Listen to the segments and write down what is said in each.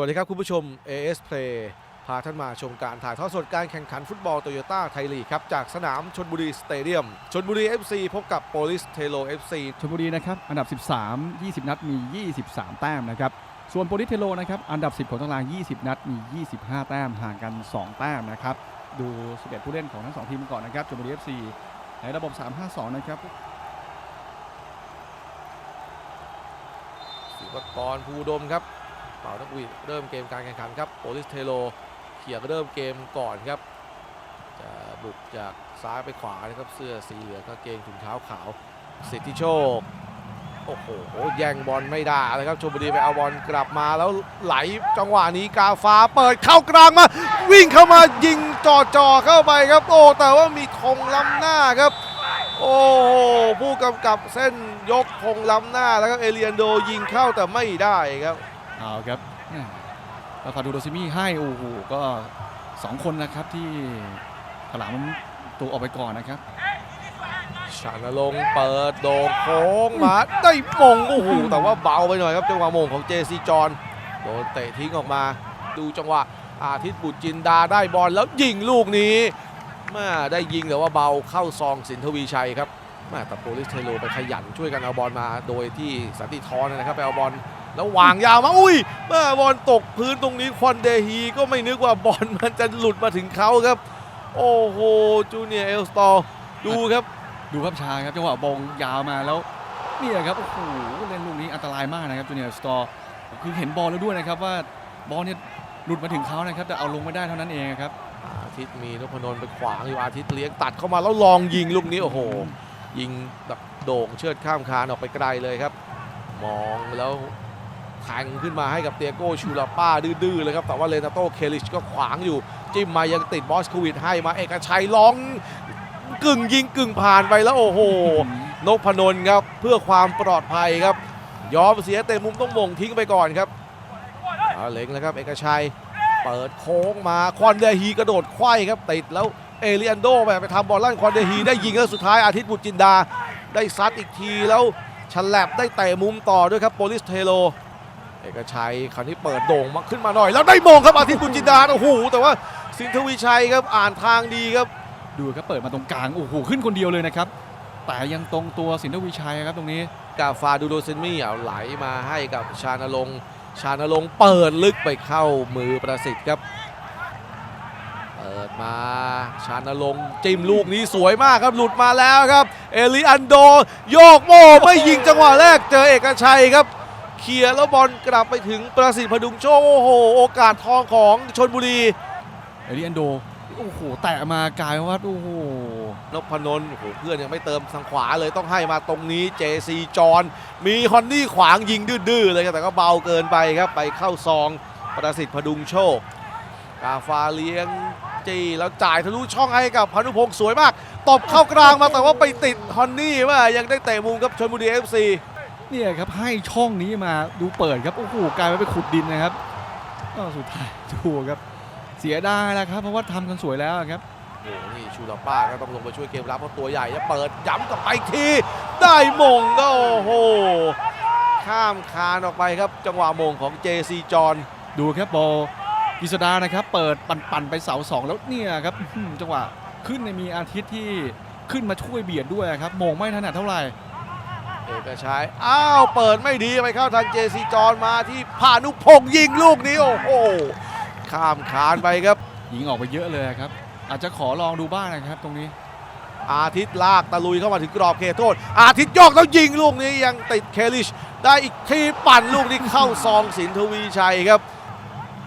วัสดีครับคุณผู้ชม AS Play พาท่านมาชมการถ่ายทอดสดการแข่งขันฟุตบอลโตโยต้าไทยลีกครับ จากสนามชนบุรีสเตเดียมชนบุรี FC พบกับโปลิสเทโล FC ชลบุรีนะครับอันดับ 13 20 นัดมี 23 แต้มนะครับส่วนโปลิสเทโลนะครับอันดับ 10 ของตาราง 20 นัดมี 25 แต้มห่างกัน 2 แต้มนะครับดู11ผู้เล่นของทั้ง 2 ทีมก่อนนะครับชลบุรี FC ในระบบ 3-5-2 นะครับศิวกรภูอุดมครับ เป่านักหวีดเริ่มเกมการแข่งขันครับโปลิสเทโลเขี่ยเริ่มเกมก่อนครับจะบุกจากซ้ายไปขวานะครับเสื้อสีเหลืองกางเกงถุงเท้าขาวสิทธิโชคโอ้โหแย่งบอลไม่ได้เลยครับชมบุรีไปเอาบอลกลับมาแล้วไหลจังหวะนี้กาฟ้าเปิดเข้ากลางมา วิ่งเข้ามายิงจ่อจ่อเข้าไปครับ โอ้แต่ว่ามีธงล้ำหน้าครับ โอ้ผู้กำกับเส้นยกธงล้ำหน้าแล้วครับเอเลียนโดยิงเข้าแต่ไม่ได้ครับ เอาครับแหม่แล้วฟาดูโดซิมี่ให้โอ้โหก็2คนนะครับที่ถลามตัวออกไปก่อนนะครับชานลงค์เปิดโด่งโค้งมาได้มงโอ้โหแต่ว่าเบาไปหน่อยครับจังหวะมงของเจซีจอนโดนเตะทิ้งออกมา ดูจังหวะอาทิตย์บุตรจินดาได้บอลแล้วยิงลูกนี้แม่ได้ยิงแต่ว่าเบาเข้าซองสินทวีชัยครับแม่แต่โปลิสเทโลไปขยันช่วยกันเอาบอลมาโดยที่สันติทอนนะครับไปเอาบอล แล้ววางยาวมาอุ้ยแม่บอลตกพื้นตรงนี้ควันเดฮีก็ไม่นึกว่าบอลมันจะหลุดมาถึงเขาครับ โอ้โหจูเนียร์เอลสตอร์ดูครับดูครับชาครับจังหวะบงยาวมาแล้วเนี่ยครับโอ้โหเล่นลูกนี้อันตรายมากนะครับจูเนียร์สตอร์คือเห็นบอลแล้วด้วยนะครับว่าบอลเนี่ยหลุดมาถึงเขานะครับแต่เอาลงไม่ได้เท่านั้นเองครับอาทิตย์มีนพนนท์ไปขวางอยู่อาทิตย์เลี้ยงตัดเข้ามาแล้วลองยิงลูกนี้โอ้โห ยิงแบบโด่งเชิดข้ามคานออกไปไกลเลยครับ มองแล้ว แทงขึ้นมาให้กับเตียโก้ชูลาป้าดื้อๆเลยครับแต่ว่าเลนาโตเคลิชก็ขวางอยู่ จิ้มมายังติดบอสโควิดให้มาเอกชัยร้องกึ่งยิงกึ่งผ่านไปแล้วโอ้โหนกพนน์ครับเพื่อความปลอดภัยครับ ยอมเสียเตะมุมต้องมงทิ้งไปก่อนครับเอาเล็งแล้วครับเอกชัยเปิดโค้งมาควันเดฮีกระโดดไขว้ครับติดแล้วเอเลียนโดแบบไปทำบอลลั่นควันเดฮีได้ยิงแล้วสุดท้ายอาทิตย์บุตรจินดา ได้ซัดอีกทีแล้วฉลับได้เตะมุมต่อด้วยครับโปลิสเทโล เอกชัยคราวนี้เปิดโด่งมาขึ้นมาหน่อย แล้วได้มงครับอาทิตย์บุญจินดาโอ้โหแต่ว่าสินทวีชัยครับอ่านทางดีครับ ดูครับเปิดมาตรงกลางโอ้โหขึ้นคนเดียวเลยนะครับ แต่ยังตรงตัวสินทวีชัยครับตรงนี้กาฟาดูโดเซนมี่เอาไหลมาให้กับชานลงค์ชานลงค์เปิดลึกไปเข้ามือประสิทธิ์ครับเปิดมาชานลงค์จิ้มลูกนี้สวยมากครับหลุดมาแล้วครับ เอลิอันโด โยกโม่ไม่ยิงจังหวะแรกเจอเอกชัยครับ เคลียร์แล้วบอลกลับไปถึงประสิทธิ์พดุงโชคโอ้โห โอกาสทองของชนบุรีเอริอันโดโอ้โหแตะมากลายว่าโอ้โหนพนนท์โอ้โหเพื่อนยังไม่เติมทางขวาเลยต้องให้มาตรงนี้เจซีจอนมีฮอนนี่ขวางยิงดื้อๆเลยครับแต่ก็เบาเกินไปครับไปเข้าซองประสิทธิ์พดุงโชคกาฟาเลี้ยงจี้แล้วจ่ายทะลุช่องให้กับพานุพงศ์สวยมากตบเข้ากลางมาแต่ว่าไปติดฮอนนี่ว่ายังได้เตะมุมครับชนบุรีเอฟซี เนี่ยครับให้ช่องนี้มาดูเปิดครับโอ้โหกลายมาไปขุดดินนะครับก็สุดท้ายดูครับเสียดายแล้วครับ เพราะว่าทำกันสวยแล้วครับโอ้โหนี่ชูลาป้าก็ต้องลงไปช่วยเกมรับเพราะตัวใหญ่จะเปิดย้ำกลับไปอีกทีได้มงก็โอ้โหข้ามคานออกไปครับ จังหวะมงของเจซีจอนดูครับบอลกิษดานะครับ เปิดปั่นๆไปเสาสองแล้วเนี่ยครับอื้อหือจังหวะขึ้นในยมีอาทิตย์ที่ขึ้นมาช่วยเบียดด้วยครับโมงไม่ถนัดเท่าไหร่ เอกชัยอ้าวเปิดไม่ดีไปเข้าทางเจซีจอนมาที่พานุพงษ์ยิงลูกนี้โอ้โหข้ามคานไปครับ ยิงออกไปเยอะเลยครับ อาจจะขอลองดูบ้างนะครับตรงนี้ อาทิตย์ลากตะลุยเข้ามาถึงกรอบเขตโทษ อาทิตย์โยกแล้วยิงลูกนี้ยังติดเคลิช ได้อีกทีปั่นลูกนี้เข้าซองสินทวีชัยครับ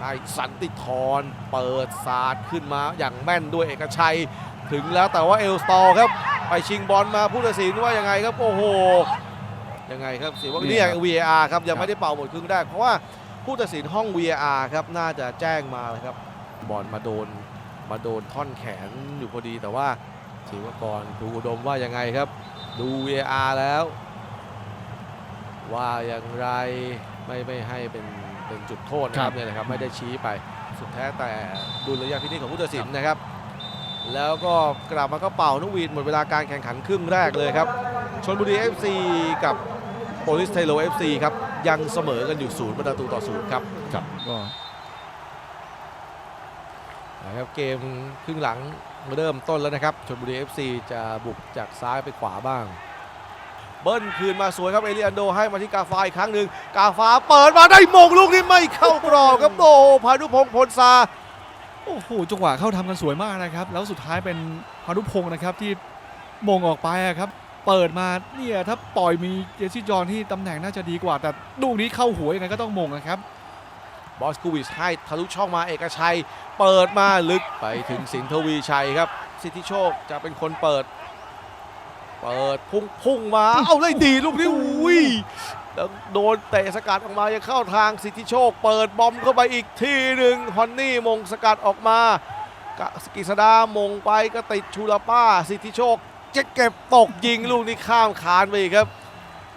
ได้สันติธรเปิดสาดขึ้นมาอย่างแม่นด้วยเอกชัย ถึงแล้วแต่ว่าเอลสตอร์ครับ ไปชิงบอลมาผู้ตัดสินว่ายังไงครับ โอ้โห ยังไงครับเสียว่านี่นี่ครับ VAR ครับยังครับไม่ได้เป่าหมดครึ่งแรกเพราะว่าผู้ตัดสินห้อง VAR ครับน่าจะแจ้งมาเลยครับบอลมาโดนมาโดนท่อนแขนอยู่พอดีแต่ว่าศิวกรภูอุดมว่ายังไงครับ ดู VAR แล้ว ว่าอย่างไรไม่ไม่ให้เป็นเป็นจุดโทษนะครับเนี่ยนะครับไม่ได้ชี้ไปสุดแท้แต่ดุลยพินิจของผู้ตัดสินนะครับ แล้วก็กลับมาก็เป่านกหวีดหมดเวลาการแข่งขันครึ่งแรกเลยครับชนบุรี FC กับ โปลิสเทโล FC ครับยังเสมอกันอยู่ศูนย์ประตูต่อศูนย์ครับครับก็นะครับเกมครึ่งหลังเริ่มต้นแล้วนะครับชลบุรี FC จะบุกจากซ้ายไปขวาบ้าง เบิ้ลคืนมาสวยครับเอลิอันโดให้มาที่กาฟ้าอีกครั้งหนึ่งกาฟ้าเปิดมาได้มงลูกนี้ไม่เข้ากรอบครับโอ้โหพานุพงศ์พลซาโอ้โหจังหวะเข้าทำกันสวยมากนะครับ แล้วสุดท้ายเป็นพานุพงศ์นะครับที่มงออกไปอะครับ เปิดมาเนี่ยถ้าปล่อยมีเจสซี่จอห์นที่ตำแหน่งน่าจะดีกว่า แต่ลูกนี้เข้าหัวยังไงก็ต้องมงนะครับบอสกูวิชให้ทะลุช่องมาเอกชัย เปิดมาลึกไปถึงสินทวีชัยครับ สิทธิโชคจะเป็นคนเปิด เปิดพุ่งพุ่งมาเอาได้ดีลูกนี้อุ้ยแล้วโดนเตะสกัดออกมายังเข้าทางสิทธิโชค เปิดบอมเข้าไปอีกทีหนึ่งฮอนนี่มงสกัดออกมากกิษดามงไปก็ติดชูลาป้าสิทธิโชค จะเก็บตกยิงลูกนี้ข้ามคานไปอีกครับ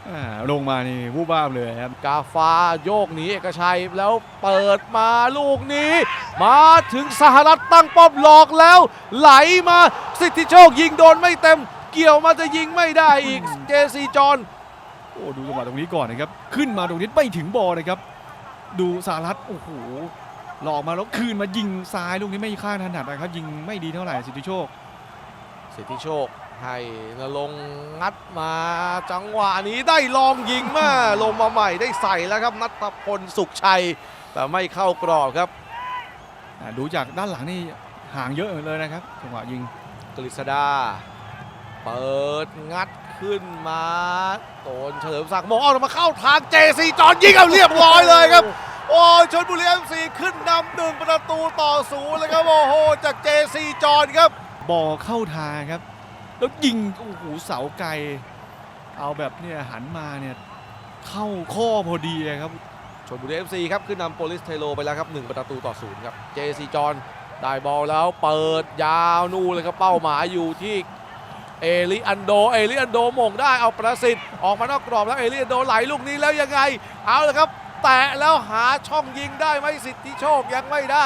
อ่าลงมานี่วูบวาบเลยครับ กาฟ้าโยกหนีเอกชัยแล้วเปิดมาลูกนี้ มาถึงสหรัฐตั้งป้อมหลอกแล้ว ไหลมาสิทธิโชคยิงโดนไม่เต็ม เกี่ยวมาจะยิงไม่ได้อีกเจซีจอนโอ้ดูจังหวะตรงนี้ก่อนนะครับ ขึ้นมาตรงนี้ไม่ถึงบอลนะครับ ดูสารัตโอ้โหหลอกมาแล้วคืนมายิงซ้ายลูกนี้ไม่ข้างถนัดนะครับ ยิงไม่ดีเท่าไหร่สิทธิโชค สิทธิโชค ให้นรงค์งัดมาจังหวะนี้ได้ลองยิงมาลงมาใหม่ได้ใส่แล้วครับนัทพลสุขชัย แต่ไม่เข้ากรอบครับอ่าดูจากด้านหลังนี่ห่างเยอะเลยนะครับจังหวะยิงกฤษดา เปิดงัดขึ้นมาโดนเฉลิมศักดิ์มองเอามาเข้าทางเจซีจอนยิงเอาเรียบร้อยเลยครับโอ้ยชนบุรีเอฟซีขึ้นนำหนึ่งประตูต่อศูนย์เลยครับโอ้โหจากเจซีจอนครับบอลเข้าทางครับ แล้วยิงโอ้โหเสาไกล เอาแบบเนี่ยหันมาเนี่ยเข้าข้อพอดีเลยครับชนบุรีเอฟซีครับขึ้นนำโปลิสเทโลไปแล้วครับหนึ่งประตูต่อศูนย์ครับเจซีจอนได้บอลแล้วเปิดยาวนู่นเลยครับเป้าหมายอยู่ที่เอลิอันโด เอลิอันโดมงได้เอาประสิทธิ์ออกมานอกกรอบแล้วเอลิอันโดไหลลูกนี้แล้วยังไง เอาเลยครับ แตะแล้วหาช่องยิงได้ไหมสิทธิโชคยังไม่ได้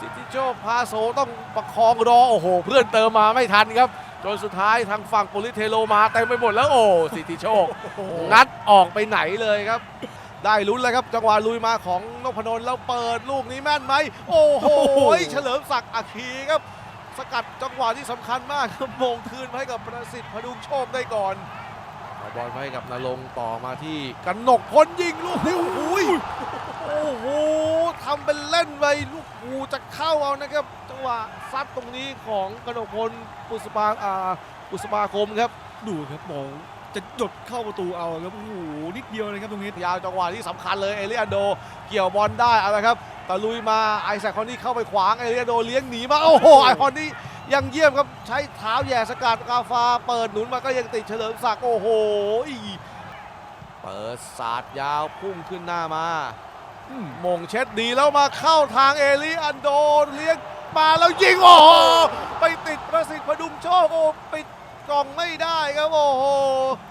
สิทธิโชคพาโซต้องประคองรอโอ้โห เพื่อนเติมมาไม่ทันครับ จนสุดท้ายทางฝั่งโปลิสเทโลมาเต็มไปหมดแล้วโอ้สิทธิโชคงัดออกไปไหนเลยครับ ได้ลุ้นแล้วครับจังหวะลุยมาของนพนนท์แล้วเปิดลูกนี้แม่นไหมโอ้โหเฉลิมศักดิ์อาคีครับ สกัดจังหวะที่สำคัญมากครับมงคืนให้กับประสิทธิ์พดุงโชคได้ก่อนเอาบอลให้กับนรงค์ต่อมาที่กันหนกพลยิงลูกนี้โอ้โหโอ้โหทำเป็นเล่นไปลูกหูจะเข้าเอานะครับจั งหวะซัดตรงนี้ของกนกพลปุษปาอ่าปุษปาคมครับดูครับบอลจะหยดเข้าประตูเอาครับโอ้โหนิดเดียวนะครับตรงนี้ยาวจังหวะที่สำคัญเลยเอเลียนโด เกี่ยวบอลได้เอาละครับตะลุยมาไอแซคคอนนี่เข้าไปขวางเอเลียนโดเลี้ยงหนีมาโอ้โหไอคอนนี่ยังเยี่ยมครับใช้เท้าแหย่สกัดกาฟา เปิดหนุนมาก็ยังติดเฉลิมศักดิ์โอ้โหเปิดสาดยาวพุ่งขึ้นหน้ามาอืมมงเช็ดดีแล้วมาเข้าทางเอลิอันโดเลี้ยง มาแล้วยิงโอ้โหไปติดประสิทธิ์พดุงโชคโอ้ปิดกล่องไม่ได้ครับโอ้โห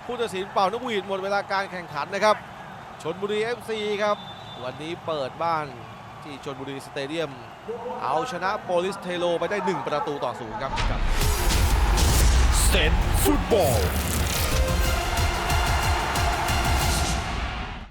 ผู้ตัดสินเป่านกหวีดหมดเวลาการแข่งขันนะครับชนบุรี FC ครับ วันนี้เปิดบ้านที่ชนบุรีสเตเดียม เอาชนะโปลิสเทโลไปได้ 1 ประตูต่อศูนย์ครับ Stand Football